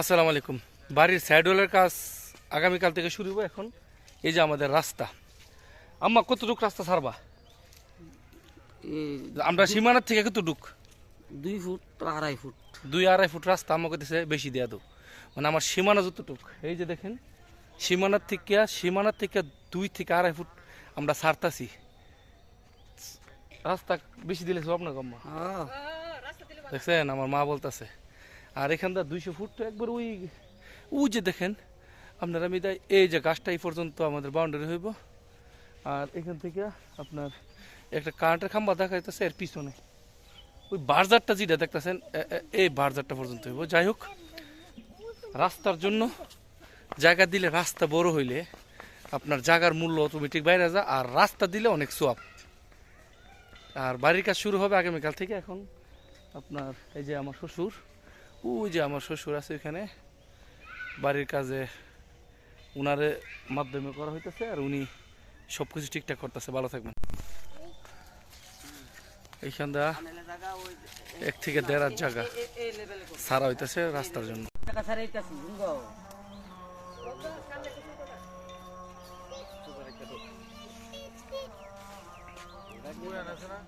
আসসালামু আলাইকুম। বাড়ির সাইডওয়ালের কাজ আগামীকাল থেকে শুরু হবে এখন। এই যে আমাদের রাস্তা। আম্মা কতটুক রাস্তা সারবা আমরা সীমানার থেকে কতটুক? দুই ফুট আড়াই ফুট। দুই আড়াই ফুট রাস্তা আমাকে দিছে বেশি দেয়া দো মানে আমার সীমানা যতটুক। এই যে দেখেন সীমানার থেকে সীমানার থেকে দুই থেকে আড়াই ফুট আমরা ছাড়তাছি। রাস্তা বেশি দিলে সব না আম্মা? হ্যাঁ। দেখছেন? আমার মা বলতেছে আর এখানটা দুইশো ফুট তো একবার ওই ওই যে দেখেন, আপনার আমি তাই এই যে গাছটা এই পর্যন্ত আমাদের বাউন্ডারি হইব। আর এখান থেকে আপনার একটা কারেন্টের খাম্বা দেখা যাইতেছে এর পিছনে। ওই বার্জারটা যেটা দেখতেছেন এই বার্জারটা পর্যন্ত হইব। যাই হোক, রাস্তার জন্য জায়গা দিলে রাস্তা বড় হইলে আপনার জায়গার মূল্য অটোমেটিক বাইরে যা আর রাস্তা দিলে অনেক সোয়াব আর বাড়ির কাজ শুরু হবে আগামীকাল থেকে এখন। আপনার এই যে আমার শ্বশুর ওই যে আমার শ্বশুর আছে এখানে বাড়ির কাজে উনারে মাধ্যমে করা হইতেছে আর উনি সব কিছু ঠিকঠাক করতেছে, ভালো থাকবেন। এইখানটা এক থেকে দেড় জায়গা সারা হইতেছে রাস্তার জন্য। আছে না